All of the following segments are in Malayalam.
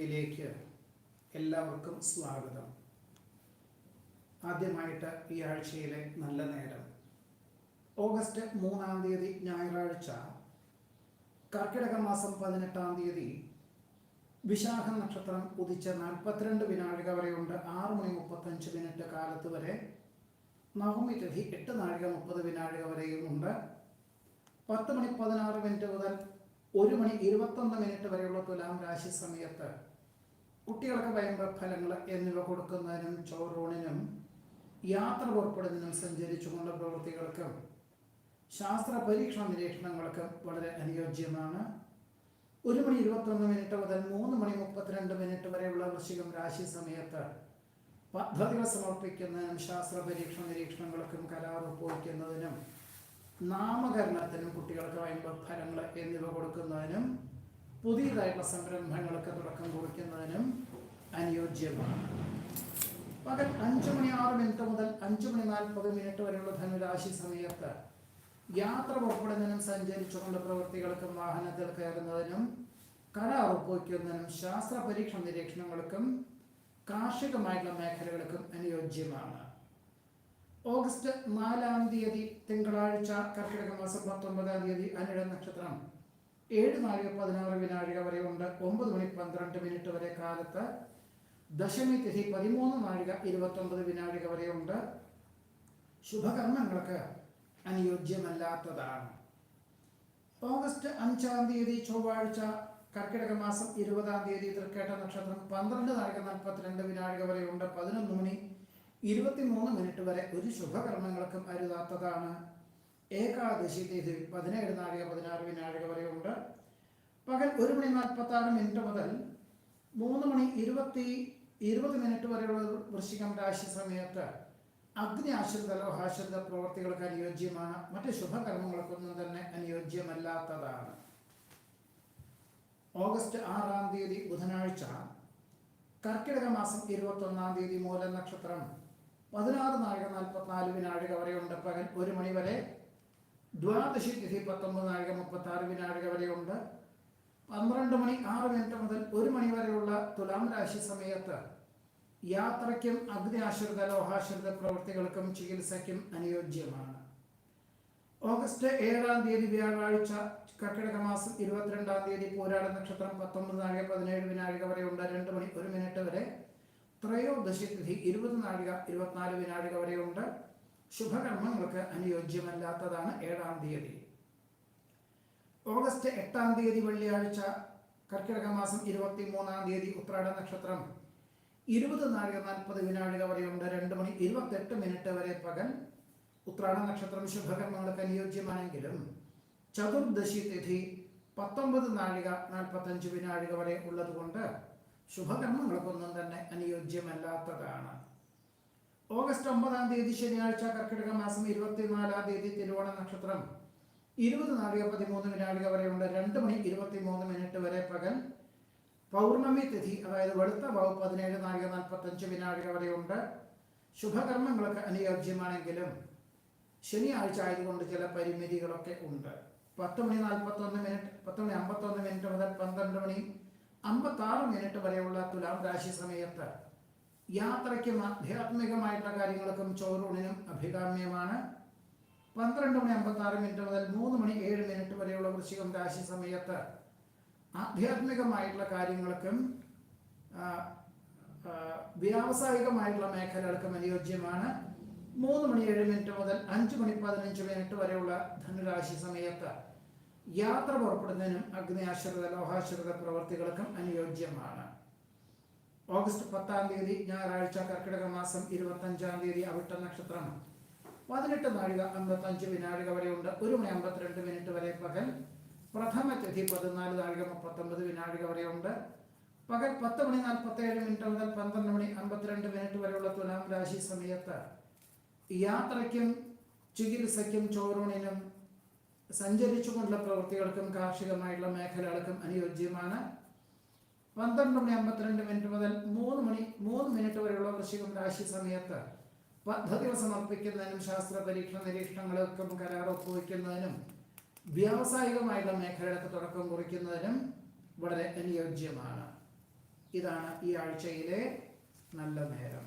ടിവിയിലേക്ക് എല്ലാവർക്കും സ്വാഗതം. ആദ്യമായിട്ട് ഈ ആഴ്ചയിലെ നല്ല നേരം. ഓഗസ്റ്റ് മൂന്നാം തീയതി ഞായറാഴ്ച കർക്കിടക മാസം പതിനെട്ടാം തീയതി വിശാഖ നക്ഷത്രം ഉദിച്ച നാൽപ്പത്തിരണ്ട് വിനാഴിക വരെയുണ്ട്. ആറ് മണി മുപ്പത്തഞ്ച് മിനിറ്റ് കാലത്ത് വരെ നവമി തിഥി എട്ട് നാഴിക മുപ്പത് വിനാഴിക വരെയും ഉണ്ട്. പത്ത് മണി പതിനാറ് മിനിറ്റ് മുതൽ ഒരു മണി ഇരുപത്തൊന്ന് മിനിറ്റ് വരെയുള്ള തുലാം രാശി സമയത്ത് കുട്ടികൾക്ക് ഭയങ്കര ഫലങ്ങൾ എന്നിവ കൊടുക്കുന്നതിനും ചോറൂണിനും യാത്ര പുറപ്പെടുന്നതിനും സഞ്ചരിച്ചുകൊണ്ട പ്രവൃത്തികൾക്കും ശാസ്ത്ര പരീക്ഷണ നിരീക്ഷണങ്ങൾക്കും വളരെ അനുയോജ്യമാണ്. ഒരു മണി ഇരുപത്തൊന്ന് മിനിറ്റ് മുതൽ മൂന്ന് മണി മുപ്പത്തിരണ്ട് മിനിറ്റ് വരെയുള്ള വൃശ്ചികം രാശി സമയത്ത് പദ്ധതികൾ സമർപ്പിക്കുന്നതിനും ശാസ്ത്ര പരീക്ഷണ നിരീക്ഷണങ്ങൾക്കും കരാർ ഒപ്പുവയ്ക്കുന്നതിനും നാമകരണത്തിനും കുട്ടികൾക്ക് വേണ്ട ഫലങ്ങൾ എന്നിവ കൊടുക്കുന്നതിനും പുതിയതായിട്ടുള്ള സംരംഭങ്ങളൊക്കെ തുടക്കം കുറിക്കുന്നതിനും അനുയോജ്യമാണ്. പകൽ അഞ്ചു മണി ആറ് മിനിറ്റ് മുതൽ അഞ്ചു മണി നാൽപ്പത് മിനിറ്റ് വരെയുള്ള ധനുരാശി സമയത്ത് യാത്ര പുറപ്പെടുന്നതിനും സഞ്ചരിച്ചുകൊണ്ട് പ്രവൃത്തികൾക്കും വാഹനത്തിൽ കയറുന്നതിനും കരാർ ഒപ്പുവയ്ക്കുന്നതിനും ശാസ്ത്ര പരീക്ഷണ നിരീക്ഷണങ്ങൾക്കും കാർഷികമായിട്ടുള്ള മേഖലകൾക്കും അനുയോജ്യമാണ്. ഓഗസ്റ്റ് നാലാം തീയതി തിങ്കളാഴ്ച കർക്കിടക മാസം പത്തൊമ്പതാം തീയതി അനിഴ നക്ഷത്രം. ഏഴ് നാല് പതിനാറ് വിനാഴിക വരെ ഉണ്ട് ഒമ്പത് മണി പന്ത്രണ്ട് മിനിറ്റ് വരെ കാലത്ത്. ദശമി തിഥി പതിമൂന്ന് നാഴിക ഇരുപത്തൊമ്പത് വിനാഴിക വരെ ഉണ്ട് ശുഭകർമ്മങ്ങൾക്ക് അനുയോജ്യമല്ലാത്തതാണ്. ഓഗസ്റ്റ് അഞ്ചാം തീയതി ചൊവ്വാഴ്ച കർക്കിടക മാസം ഇരുപതാം തീയതി തൃക്കേട്ട നക്ഷത്രം പന്ത്രണ്ട് നാഴിക നാൽപ്പത്തിരണ്ട് വിനാഴിക വരെ ഉണ്ട് പതിനൊന്ന് മണി ഇരുപത്തിമൂന്ന് മിനിറ്റ് വരെ ഒരു ശുഭകർമ്മങ്ങൾക്കും അരുതാത്തതാണ്. ഏകാദശി തീയതി പതിനേഴ് നാഴിക പതിനാറ് വിനാഴിക ഉണ്ട് പകൽ ഒരു മണി നാൽപ്പത്തി ആറ് മിനിറ്റ് മുതൽ മൂന്ന് മണി ഇരുപത്തി ഇരുപത് മിനിറ്റ് വരെയുള്ള വൃശ്ചികം രാശി സമയത്ത് അഗ്നി ആശ്രിത ലോഹാശ്രിത പ്രവർത്തികൾക്ക് അനുയോജ്യമാണ്. മറ്റ് ശുഭകർമ്മങ്ങൾക്കൊന്നും തന്നെ അനുയോജ്യമല്ലാത്തതാണ്. ഓഗസ്റ്റ് ആറാം തീയതി ബുധനാഴ്ച കർക്കിടക മാസം ഇരുപത്തൊന്നാം തീയതി മൂല നക്ഷത്രം പതിനാറ് നാഴിക നാൽപ്പത്തിനാല് വിനാഴിക വരെയുണ്ട്. പകൽ ഒരു മണി വരെ ദ്വാദശി തിഥി പത്തൊമ്പത് നാഴിക മുപ്പത്തി ആറ് വിനാഴിക വരെയുണ്ട്. പന്ത്രണ്ട് മണി ആറ് മിനിറ്റ് മുതൽ ഒരു മണി വരെയുള്ള തുലാം രാശി സമയത്ത് യാത്രയ്ക്കും അഗ്നി ആശ്രിത ലോഹാശ്രിത പ്രവൃത്തികൾക്കും ചികിത്സയ്ക്കും അനുയോജ്യമാണ്. ഓഗസ്റ്റ് ഏഴാം തീയതി വ്യാഴാഴ്ച കർക്കിടക മാസം ഇരുപത്തിരണ്ടാം തീയതി പോരാട നക്ഷത്രം പത്തൊമ്പത് നാഴിക പതിനേഴ് വിനാഴിക വരെ ഉണ്ട് രണ്ട് മണി ഒരു മിനിറ്റ് വരെ. ത്രയോദശി തിഥി ഇരുപത് നാഴിക ഇരുപത്തിനാല് വിനാഴിക വരെ ഉണ്ട് ശുഭകർമ്മങ്ങൾക്ക് അനുയോജ്യമല്ലാത്തതാണ് ഏഴാം തീയതി. ഓഗസ്റ്റ് എട്ടാം തീയതി വെള്ളിയാഴ്ച കർക്കിടക മാസം ഇരുപത്തി മൂന്നാം തീയതി ഉത്രാട നക്ഷത്രം. ഇരുപത് നാഴിക നാൽപ്പത് വിനാഴിക വരെയുണ്ട്. രണ്ട് മണി ഇരുപത്തെട്ട് മിനിറ്റ് വരെ പകൽ. ഉത്രാട നക്ഷത്രം ശുഭകർമ്മങ്ങൾക്ക് അനുയോജ്യമാണെങ്കിലും ചതുർദശി തിഥി പത്തൊമ്പത് നാഴിക നാൽപ്പത്തഞ്ച് വിനാഴിക വരെ ഉള്ളതുകൊണ്ട് ശുഭകർമ്മങ്ങൾക്കൊന്നും തന്നെ അനുയോജ്യമല്ലാത്തതാണ്. ഓഗസ്റ്റ് ഒമ്പതാം തീയതി ശനിയാഴ്ച കർക്കിടക മാസം ഇരുപത്തിനാലാം തീയതി തിരുവോണ നക്ഷത്രം. ഇരുപത് നാഴിക പതിമൂന്ന് വിനാഴിക വരെയുണ്ട്. രണ്ട് മണി ഇരുപത്തി മൂന്ന് മിനിറ്റ് വരെ പകൽ. പൗർണമി തിഥി അതായത് വെളുത്ത വാവ് പതിനേഴ് നാഴിക നാൽപ്പത്തഞ്ച് വിനാഴിക വരെയുണ്ട്. ശുഭകർമ്മങ്ങൾക്ക് അനുയോജ്യമാണെങ്കിലും ശനിയാഴ്ച ആയതുകൊണ്ട് ചില പരിമിതികളൊക്കെ ഉണ്ട്. പത്ത് മണി നാൽപ്പത്തൊന്ന് മിനിറ്റ് പത്ത് മണി അമ്പത്തൊന്ന് മിനിറ്റ് മുതൽ പന്ത്രണ്ട് മണി അമ്പത്തി ആറ് മിനിറ്റ് വരെയുള്ള തുലാം രാശി സമയത്ത് യാത്രയ്ക്കും ആധ്യാത്മികമായിട്ടുള്ള കാര്യങ്ങൾക്കും ചോറൂണിനും അഭികാമ്യമാണ്. പന്ത്രണ്ട് മണി അമ്പത്തി ആറ് മിനിറ്റ് മുതൽ മൂന്ന് മണി ഏഴ് മിനിറ്റ് വരെയുള്ള വൃശ്ചികം രാശി സമയത്ത് ആധ്യാത്മികമായിട്ടുള്ള കാര്യങ്ങൾക്കും വ്യാവസായികമായിട്ടുള്ള മേഖലകൾക്കും അനുയോജ്യമാണ്. മൂന്ന് മണി ഏഴ് മിനിറ്റ് മുതൽ അഞ്ച് മണി പതിനഞ്ച് മിനിറ്റ് വരെയുള്ള ധനുരാശി സമയത്ത് യാത്ര പുറപ്പെടുന്നതിനും അഗ്നി ആശ്രിത ലോഹാശ്രിത പ്രവർത്തികൾക്കും അനുയോജ്യമാണ്. ഓഗസ്റ്റ് പത്താം തീയതി ഞായറാഴ്ച കർക്കിടക മാസം ഇരുപത്തഞ്ചാം തീയതി അവിട്ട നക്ഷത്രമാണ് പതിനെട്ട് നാഴിക അമ്പത്തഞ്ച് വിനാഴിക വരെയുണ്ട്. ഒരു മണി അമ്പത്തിരണ്ട് മിനിറ്റ് വരെ പകൽ. പ്രഥമ തിഥി പതിനാല് നാഴിക മുപ്പത്തൊമ്പത് വിനാഴിക വരെയുണ്ട്. പകൽ പത്ത് മണി നാൽപ്പത്തേഴ് മിനിറ്റ് മുതൽ പന്ത്രണ്ട് മണി അമ്പത്തിരണ്ട് മിനിറ്റ് വരെയുള്ള തുലാം രാശി സമയത്ത് യാത്രയ്ക്കും ചികിത്സയ്ക്കും ചോറൂണിനും സഞ്ചരിച്ചുകൊണ്ടുള്ള പ്രവൃത്തികൾക്കും കാർഷികമായുള്ള മേഖലകൾക്കും അനുയോജ്യമാണ്. പന്ത്രണ്ട് മണി അമ്പത്തിരണ്ട് മിനിറ്റ് മുതൽ മൂന്ന് മണി മൂന്ന് മിനിറ്റ് വരെയുള്ള വൃശ്ചികം രാശി സമയത്ത് പദ്ധതികൾ സമർപ്പിക്കുന്നതിനും ശാസ്ത്ര പരീക്ഷണ നിരീക്ഷണങ്ങൾക്കും കരാർ ഒപ്പുവയ്ക്കുന്നതിനും വ്യാവസായികമായിട്ടുള്ള മേഖലകൾക്ക് തുടക്കം കുറിക്കുന്നതിനും വളരെ അനുയോജ്യമാണ്. ഇതാണ് ഈ ആഴ്ചയിലെ നല്ല നേരം.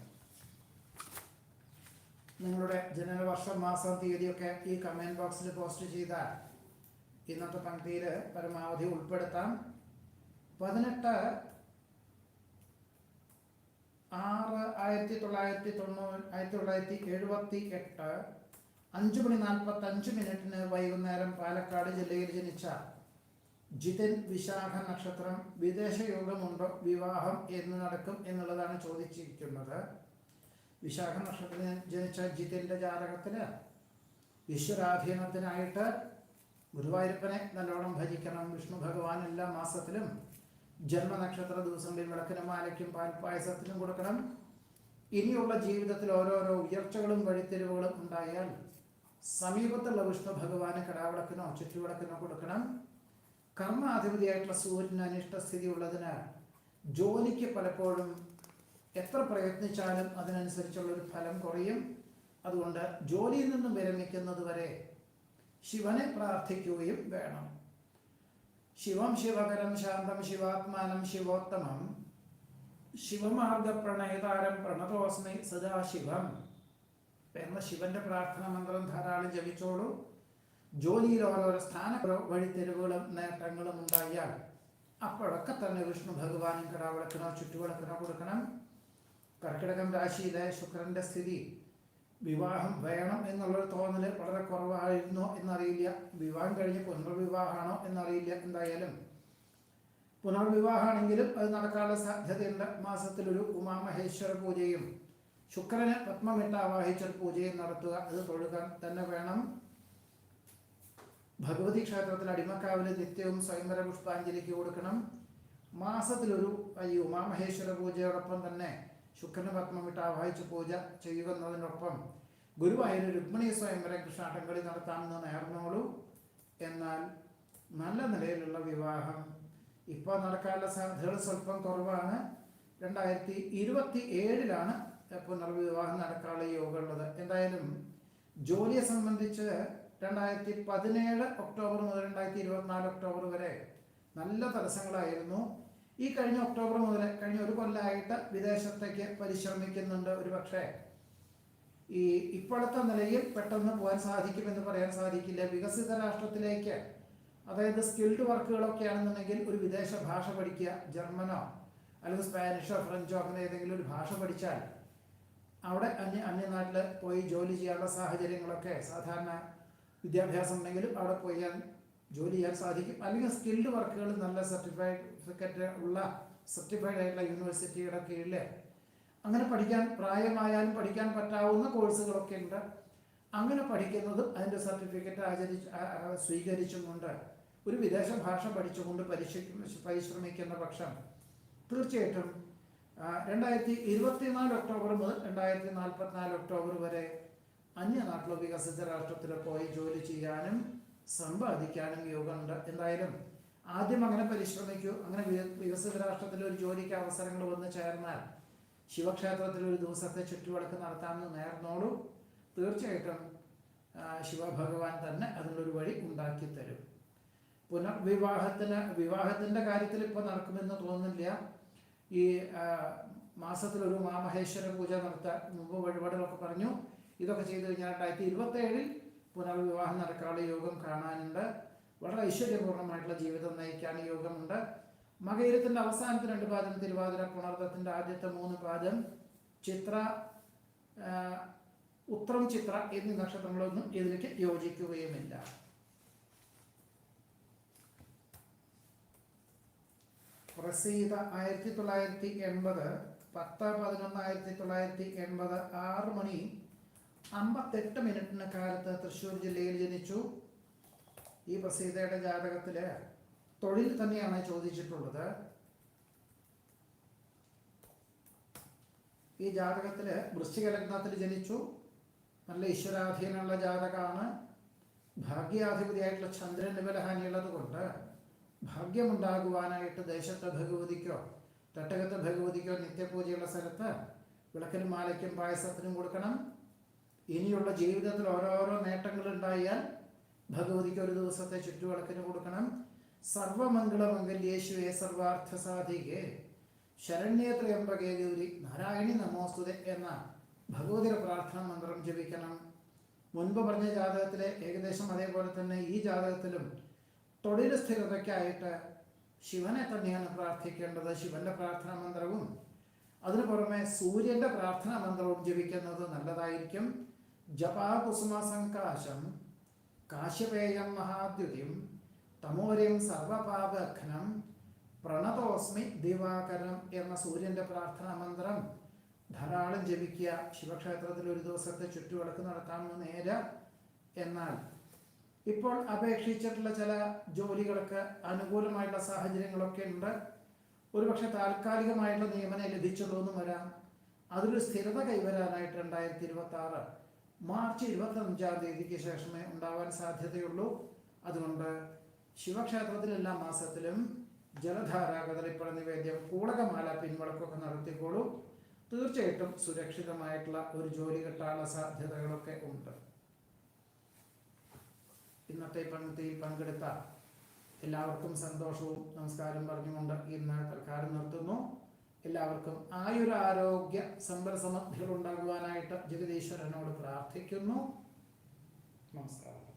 നിങ്ങളുടെ ജനന വർഷം മാസം തീയതിയൊക്കെ ഈ കമന്റ് ബോക്സിൽ പോസ്റ്റ് ചെയ്താൽ ഇന്നത്തെ പങ്ക്തിയിൽ പരമാവധി ഉൾപ്പെടുത്താം. പതിനെട്ട് ആറ് ആയിരത്തി തൊള്ളായിരത്തി തൊണ്ണൂറ് ആയിരത്തി തൊള്ളായിരത്തി എഴുപത്തി എട്ട് അഞ്ച് മണി നാൽപ്പത്തി അഞ്ച് മിനിറ്റിന് വൈകുന്നേരം പാലക്കാട് ജില്ലയിൽ ജനിച്ച ജിതിൻ വിശാഖ നക്ഷത്രം വിദേശ യോഗമുണ്ടോ? വിവാഹം എന്ന് നടക്കും എന്നുള്ളതാണ് ചോദിച്ചിരിക്കുന്നത്. വിശാഖ നക്ഷത്രത്തിന് ജനിച്ച ജിതിന്റെ ജാതകത്തിന് ഈശ്വരാധീനത്തിനായിട്ട് ഗുരുവായൂരപ്പനെ നല്ലോണം ഭജിക്കണം. വിഷ്ണു ഭഗവാൻ എല്ലാ മാസത്തിലും ജന്മനക്ഷത്ര ദിവസങ്ങളിൽ വിളക്കിനും മാലയ്ക്കും പാൽപ്പായസത്തിനും കൊടുക്കണം. ഇനിയുള്ള ജീവിതത്തിൽ ഓരോരോ ഉയർച്ചകളും വഴിത്തിരിവുകളും ഉണ്ടായാൽ സമീപത്തുള്ള വിഷ്ണു ഭഗവാന് കടാവിളക്കിനോ ചുറ്റുവിളക്കിനോ കൊടുക്കണം. കർമാധിപതിയായിട്ടുള്ള സൂര്യന് അനിഷ്ടസ്ഥിതി ഉള്ളതിനാൽ ജോലിക്ക് പലപ്പോഴും എത്ര പ്രയത്നിച്ചാലും അതിനനുസരിച്ചുള്ള ഒരു ഫലം കുറയും. അതുകൊണ്ട് ജോലിയിൽ നിന്നും വിരമിക്കുന്നത് വരെ ശിവനെ പ്രാർത്ഥിക്കുകയും വേണം. ശിവം ശിവകരം ശാന്തം ശിവാത്മാനം ശിവോത്തമം. ശിവമാർഗ പ്രണയതാരം പ്രണതോസ്മി സദാശിവം എന്ന ശിവന്റെ പ്രാർത്ഥന മന്ത്രം ധാരാളം ജപിച്ചോളൂ. ജോലിയിൽ ഓരോരോ സ്ഥാന വഴിത്തിരിവുകളും നേട്ടങ്ങളും ഉണ്ടായാൽ അപ്പോഴൊക്കെ തന്നെ വിഷ്ണു ഭഗവാനും കിടാവിളക്കണം ചുറ്റുവിളക്കണം കൊടുക്കണം. കർക്കിടകം രാശിയിലെ ശുക്രന്റെ സ്ഥിതി വിവാഹം വേണം എന്നുള്ളൊരു തോന്നൽ വളരെ കുറവായിരുന്നോ എന്നറിയില്ല. വിവാഹം കഴിഞ്ഞ് പുനർവിവാഹമാണോ എന്നറിയില്ല എന്തായാലും. പുനർവിവാഹമാണെങ്കിലും അത് നടക്കാനുള്ള സാധ്യതയുണ്ട്. മാസത്തിലൊരു ഉമാമഹേശ്വര പൂജയും ശുക്രന് പത്മമിട്ട് ആവാഹിച്ചൊരു പൂജയും നടത്തുക. അത് തൊഴുകാൻ തന്നെ വേണം. ഭഗവതി ക്ഷേത്രത്തിൽ അടിമക്കാവിൽ നിത്യവും സ്വയംവര പുഷ്പാഞ്ജലിക്ക് കൊടുക്കണം. മാസത്തിലൊരു ഈ ഉമാമഹേശ്വര പൂജയോടൊപ്പം തന്നെ ശുക്രന് പത്മമിട്ട് ആവാഹിച്ച് പൂജ ചെയ്യുന്നതിനൊപ്പം ഗുരുവായൂർ രുക്മിണി സ്വയംവര കൃഷ്ണാട്ടംകളി നടത്താമെന്ന് നേർന്നോളൂ. എന്നാൽ നല്ല നിലയിലുള്ള വിവാഹം ഇപ്പോൾ നടക്കാനുള്ള സാധ്യതകൾ സ്വല്പം കുറവാണ്. രണ്ടായിരത്തി ഇരുപത്തി ഏഴിലാണ് പുനർവിവാഹം നടക്കാനുള്ള യോഗമുള്ളത് എന്തായാലും ജോലിയെ സംബന്ധിച്ച് രണ്ടായിരത്തി പതിനേഴ് ഒക്ടോബർ മുതൽ രണ്ടായിരത്തി ഇരുപത്തിനാല് ഒക്ടോബർ വരെ നല്ല തടസ്സങ്ങളായിരുന്നു. ഈ കഴിഞ്ഞ ഒക്ടോബർ മുതൽ കഴിഞ്ഞ ഒരു കൊല്ലമായിട്ട് വിദേശത്തേക്ക് പരിശ്രമിക്കുന്നുണ്ട് ഒരു പക്ഷേ ഈ ഇപ്പോഴത്തെ നിലയിൽ പെട്ടെന്ന് പോകാൻ സാധിക്കുമെന്ന് പറയാൻ സാധിക്കില്ല. വികസിത രാഷ്ട്രത്തിലേക്ക് അതായത് സ്കിൽഡ് വർക്കുകളൊക്കെ ആണെന്നുണ്ടെങ്കിൽ ഒരു വിദേശ ഭാഷ പഠിക്കുക ജർമ്മനോ അല്ലെങ്കിൽ സ്പാനിഷോ ഫ്രഞ്ചോ അങ്ങനെ ഏതെങ്കിലും ഒരു ഭാഷ പഠിച്ചാൽ അവിടെ അന്യ അന്യനാട്ടിൽ പോയി ജോലി ചെയ്യാനുള്ള സാഹചര്യങ്ങളൊക്കെ സാധാരണ വിദ്യാഭ്യാസം ഉണ്ടെങ്കിലും അവിടെ പോയി ജോലി ചെയ്യാൻ സാധിക്കും. അല്ലെങ്കിൽ സ്കിൽഡ് വർക്കുകൾ നല്ല സർട്ടിഫൈഡ് ഉള്ള സർട്ടിഫൈഡ് ആയിട്ടുള്ള യൂണിവേഴ്സിറ്റിയുടെ കീഴിൽ അങ്ങനെ പഠിക്കാൻ പ്രായമായാലും പഠിക്കാൻ പറ്റാവുന്ന കോഴ്സുകളൊക്കെ ഉണ്ട്. അങ്ങനെ പഠിക്കുന്നതും അതിന്റെ സർട്ടിഫിക്കറ്റ് ആചരിച്ച് സ്വീകരിച്ചുകൊണ്ട് ഒരു വിദേശ ഭാഷ പഠിച്ചുകൊണ്ട് പരിശീലിക്കുന്ന പരിശ്രമിക്കുന്ന പക്ഷം തീർച്ചയായിട്ടും രണ്ടായിരത്തി ഇരുപത്തിനാല് ഒക്ടോബർ മുതൽ രണ്ടായിരത്തി നാൽപ്പത്തിനാല് ഒക്ടോബർ വരെ അന്യനാട്ടിലോ വികസിത രാഷ്ട്രത്തിലോ പോയി ജോലി ചെയ്യാനും സമ്പാദിക്കാനും യോഗമുണ്ട് എന്തായാലും ആദ്യം അങ്ങനെ പരിശ്രമിക്കൂ. അങ്ങനെ വികസിത രാഷ്ട്രത്തിൽ ഒരു ജോലിക്ക് അവസരങ്ങൾ വന്ന് ചേർന്നാൽ ശിവക്ഷേത്രത്തിൽ ഒരു ദിവസത്തെ ചുറ്റുവിളക്ക് നടത്താമെന്ന് നേർന്നോളൂ. തീർച്ചയായിട്ടും ശിവഭഗവാൻ തന്നെ അതിനൊരു വഴി ഉണ്ടാക്കി തരും പുനർവിവാഹത്തിന് വിവാഹത്തിന്റെ കാര്യത്തിൽ ഇപ്പോൾ നടക്കുമെന്ന് തോന്നുന്നില്ല. ഈ മാസത്തിലൊരു മാമഹേശ്വര പൂജ നടത്താൻ മുമ്പ് വഴിപാടുകളൊക്കെ പറഞ്ഞു. ഇതൊക്കെ ചെയ്ത് കഴിഞ്ഞാൽ രണ്ടായിരത്തി ഇരുപത്തി ഏഴിൽ പുനർവിവാഹം നടക്കാനുള്ള യോഗം കാണാനുണ്ട്. വളരെ ഐശ്വര്യപൂർണമായിട്ടുള്ള ജീവിതം നയിക്കാൻ യോഗമുണ്ട്. മകയിരത്തിന്റെ അവസാനത്തെ രണ്ട് പാദം തിരുവാതിര പുണർത്തത്തിന്റെ ആദ്യത്തെ മൂന്ന് പാദം ചിത്ര ഉത്രം ചിത്ര എന്നീ നക്ഷത്രങ്ങളൊന്നും ഇതിലേക്ക് യോജിക്കുകയുമില്ല. പ്രസീത ആയിരത്തി തൊള്ളായിരത്തി എൺപത് പത്ത് പതിനൊന്ന് ആയിരത്തി തൊള്ളായിരത്തി എൺപത് ആറ് മണി അമ്പത്തെട്ട് മിനിറ്റിന് കാലത്ത് തൃശ്ശൂർ ജില്ലയിൽ ജനിച്ചു. ഈ പ്രസീതയുടെ ജാതകത്തിൽ തൊഴിൽ തന്നെയാണ് ചോദിച്ചിട്ടുള്ളത്. ഈ ജാതകത്തിൽ വൃശ്ചിക ലഗ്നത്തിൽ ജനിച്ചു. നല്ല ഈശ്വരാധീനമുള്ള ജാതകമാണ്. ഭാഗ്യാധിപതിയായിട്ടുള്ള ചന്ദ്രൻ ബലഹാനിയുള്ളത് കൊണ്ട് ഭാഗ്യമുണ്ടാകുവാനായിട്ട് ദേശത്തെ ഭഗവതിക്കോ തട്ടകത്തെ ഭഗവതിക്കോ നിത്യപൂജയുള്ള സ്ഥലത്ത് വിളക്കിനും മാലയ്ക്കും പായസത്തിനും കൊടുക്കണം. ഇനിയുള്ള ജീവിതത്തിൽ ഓരോരോ നേട്ടങ്ങൾ ഉണ്ടായാൽ ഭഗവതിക്ക് ഒരു ദിവസത്തെ ചുറ്റുവിളക്കിന് കൊടുക്കണം. സർവമംഗളമംഗല്യേശുവേ സർവാർത്ഥ സാധികേ ശരണ്യ ഗൗരി നാരായണി നമോസ്തുതെ എന്ന ഭഗവതിയുടെ പ്രാർത്ഥന മന്ത്രം ജപിക്കണം. മുൻപ് പറഞ്ഞ ജാതകത്തിലെ ഏകദേശം അതേപോലെ തന്നെ ഈ ജാതകത്തിലും തൊഴിൽ സ്ഥിരതയ്ക്കായിട്ട് ശിവനെ തന്നെയാണ് പ്രാർത്ഥിക്കേണ്ടത്. ശിവന്റെ പ്രാർത്ഥനാ മന്ത്രവും അതിനു പുറമെ സൂര്യന്റെ പ്രാർത്ഥനാ മന്ത്രവും ജപിക്കുന്നത് നല്ലതായിരിക്കും. ജപാകുസുമ സങ്കാശം കാശ്യപേയം മഹാദ്യുതിം തമോരിം സർവപാപഘ്നം പ്രണതോസ്മി ദിവാകരം എന്ന സൂര്യന്റെ പ്രാർത്ഥനാ മന്ത്രം. ധാരാളം ജപിക്കുക ശിവക്ഷേത്രത്തിൽ ഒരു ദിവസത്തെ ചുറ്റുവിളക്ക് നടത്താമെന്ന് നേരെ. എന്നാൽ ഇപ്പോൾ അപേക്ഷിച്ചിട്ടുള്ള ചില ജോലികൾക്ക് അനുകൂലമായിട്ടുള്ള സാഹചര്യങ്ങളൊക്കെ ഉണ്ട്. ഒരുപക്ഷെ താൽക്കാലികമായിട്ടുള്ള നിയമനം ലഭിച്ചതോന്നും വരാം. അതൊരു സ്ഥിരത കൈവരാനായിട്ട് രണ്ടായിരത്തി ഇരുപത്തി ആറ് മാർച്ച് ഇരുപത്തി അഞ്ചാം തീയതിക്ക് ശേഷമേ ഉണ്ടാവാൻ സാധ്യതയുള്ളൂ. അതുകൊണ്ട് ശിവക്ഷേത്രത്തിൽ എല്ലാ മാസത്തിലും ജലധാര കദളിപ്പഴ നിവേദ്യം കൂളകമാല പിൻവളക്കൊക്കെ നടത്തിക്കോളൂ. തീർച്ചയായിട്ടും സുരക്ഷിതമായിട്ടുള്ള ഒരു ജോലി കിട്ടാനുള്ള സാധ്യതകളൊക്കെ ഉണ്ട്. ഇന്നത്തെ പങ്ക്തിയിൽ പങ്കെടുത്ത എല്ലാവർക്കും സന്തോഷവും നമസ്കാരം പറഞ്ഞുകൊണ്ട് ഇന്ന് തൽക്കാലം നിർത്തുന്നു. എല്ലാവർക്കും ആയുരാരോഗ്യ സമ്പൽ സമൃദ്ധികൾ ഉണ്ടാകുവാനായിട്ട് ജഗദീശ്വരനോട് പ്രാർത്ഥിക്കുന്നു. നമസ്കാരം.